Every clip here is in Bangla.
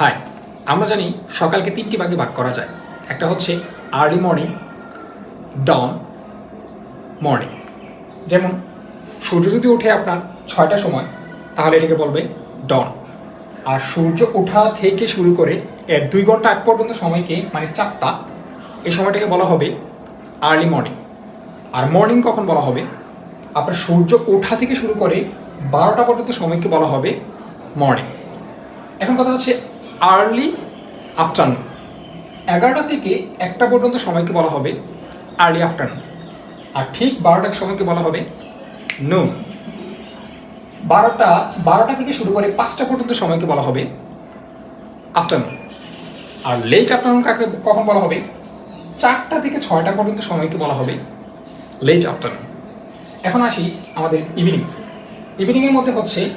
হাই আমরা জানি সকালকে তিনটি ভাগে ভাগ করা যায়। একটা হচ্ছে আর্লি মর্নিং ডন মর্নিং যেমন, সূর্য যদি ওঠে আপনার ছয়টার সময়, তাহলে এটাকে বলবে ডন আর সূর্য ওঠা থেকে শুরু করে এর দুই ঘণ্টা আগ পর্যন্ত সময়কে মানে চারটা, এই সময়টাকে বলা হবে আর্লি মর্নিং আর মর্নিং কখন বলা হবে? আপনার সূর্য ওঠা থেকে শুরু করে বারোটা পর্যন্ত সময়কে বলা হবে মর্নিং এখন কথা হচ্ছে আর্লি আফটারনুন এগারোটা থেকে একটা পর্যন্ত সময়কে বলা হবে আর্লি আফটারনুন আর ঠিক বারোটার সময়কে বলা হবে নুন বারোটা বারোটা থেকে শুরু করে পাঁচটা পর্যন্ত সময়কে বলা হবে আফটারনুন আর লেট আফটারনুন কাকে, কখন বলা হবে? চারটা থেকে ছয়টা পর্যন্ত সময়কে বলা হবে লেট আফটারনুন এখন আসি আমাদের ইভিনিং ইভিনিংয়ের মধ্যে হচ্ছে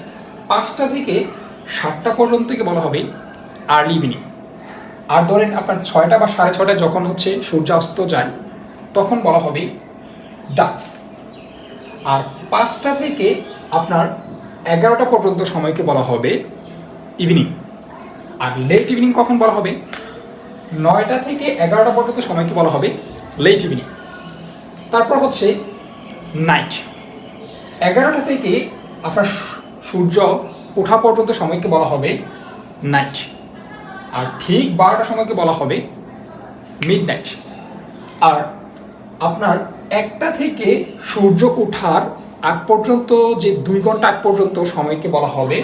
পাঁচটা থেকে সাতটা পর্যন্তকে বলা হবে আর্লি ইভিনিং আর ধরেন আপনার ছয়টা বা সাড়ে ছয়টায় যখন হচ্ছে সূর্যাস্ত যায়, তখন বলা হবে ডাক্স। আর পাঁচটা থেকে আপনার এগারোটা পর্যন্ত সময়কে বলা হবে ইভিনিং। আর লেট ইভিনিং কখন বলা হবে? নয়টা থেকে এগারোটা পর্যন্ত সময়কে বলা হবে লেট ইভিনিং। তারপর হচ্ছে নাইট। এগারোটা থেকে আপনার সূর্য ওঠা পর্যন্ত সময়কে বলা হবে নাইট। আর ঠিক বারোটার সময়কে বলা হবে? মিড নাইট আর আপনার একটা থেকে সূর্য ওঠার আগ পর্যন্ত যে দুই ঘণ্টা আগ পর্যন্ত সময়কে বলা হবে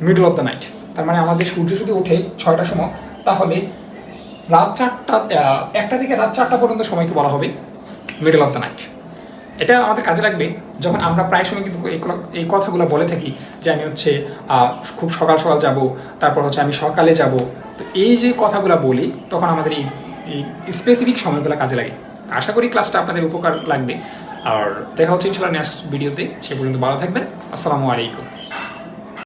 মিডল অফ দ্য নাইট তার মানে আমাদের সূর্য যদি ওঠে ছয়টার সময়, তাহলে রাত চারটা একটা থেকে রাত চারটা পর্যন্ত সময়কে বলা হবে মিডল অফ দ্য নাইট এটা আমাদের কাজে লাগবে যখন আমরা প্রায় সময় কিন্তু এই কথাগুলো বলে থাকি যে আমি হচ্ছে খুব সকাল সকাল যাব, তারপর হচ্ছে আমি সকালে যাব। তো এই যে কথাগুলো বলি, তখন আমাদের এই স্পেসিফিক সময়গুলো কাজে লাগে। আশা করি ক্লাসটা আপনাদের উপকার লাগবে। আর দেখা হচ্ছে ইনশাল্লাহ নেক্সট ভিডিওতে সে পর্যন্ত ভালো থাকবেন। আসসালামু আলাইকুম।